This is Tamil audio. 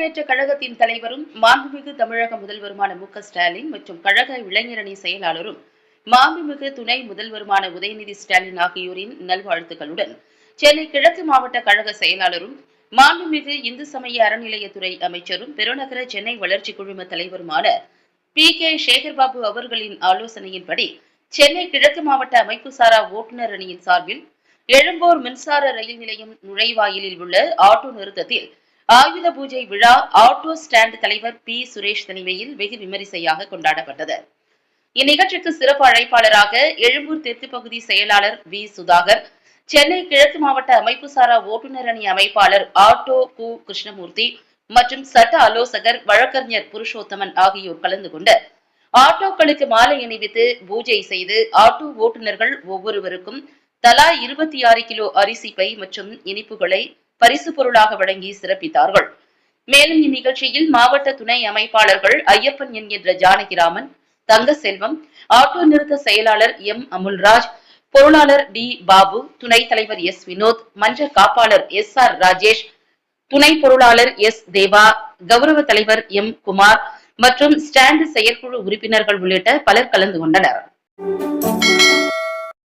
முன்னேற்ற கழகத்தின் தலைவரும் மாண்புமிகு தமிழக முதல்வருமான மு ஸ்டாலின் மற்றும் கழக இளைஞரணி செயலாளரும் மாண்புமிகு துணை முதல்வருமான உதயநிதி ஸ்டாலின் ஆகியோரின் நல்வாழ்த்துக்களுடன் சென்னை கிழக்கு மாவட்ட கழக செயலாளரும் மாண்புமிகு இந்து சமய அறநிலையத்துறை அமைச்சரும் பெருநகர சென்னை வளர்ச்சி குழும தலைவருமான பி. கே. சேகர்பாபு அவர்களின் ஆலோசனையின்படி சென்னை கிழக்கு மாவட்ட அமைப்பு சாரா ஓட்டுநர் அணியின் சார்பில் எழும்பூர் மின்சார ரயில் நிலையம் நுழைவாயிலில் உள்ள ஆட்டோ நிறுத்தத்தில் ஆயுத பூஜை விழா ஆட்டோ ஸ்டாண்ட் தலைவர் பி. சுரேஷ் தலைமையில் வெகு விமரிசையாக கொண்டாடப்பட்டது. இந்நிகழ்ச்சிக்கு சிறப்பு அழைப்பாளராக எழும்பூர் தெற்கு பகுதி செயலாளர் வி. சுதாகர் சென்னை கிழக்கு மாவட்ட அமைப்பு சாரா ஓட்டுநர் அணி அமைப்பாளர் ஆட்டோ கு. கிருஷ்ணமூர்த்தி மற்றும் சட்ட ஆலோசகர் வழக்கறிஞர் புருஷோத்தமன் ஆகியோர் கலந்து கொண்டு ஆட்டோக்களுக்கு மாலை அணிவித்து பூஜை செய்து ஆட்டோ ஓட்டுநர்கள் ஒவ்வொருவருக்கும் தலா இருபத்தி ஆறு கிலோ அரிசி பை மற்றும் இனிப்புகளை பரிசு பொருளாக வழங்கி சிறப்பித்தார்கள். மேலும் இந்நிகழ்ச்சியில் மாவட்ட துணை அமைப்பாளர்கள் ஐயப்பன் என்கின்ற ஜானகிராமன் தங்கசெல்வம் ஆட்டோ நிறுத்த செயலாளர் எம். அமுல்ராஜ் பொருளாளர் டி. பாபு துணைத் தலைவர் எஸ். வினோத் மன்ற காப்பாளர் எஸ். ஆர். ராஜேஷ் துணை பொருளாளர் எஸ். தேவா கௌரவ தலைவர் எம். குமார் மற்றும் ஸ்டாண்ட் செயற்குழு உறுப்பினர்கள் உள்ளிட்ட பலர் கலந்து கொண்டனர்.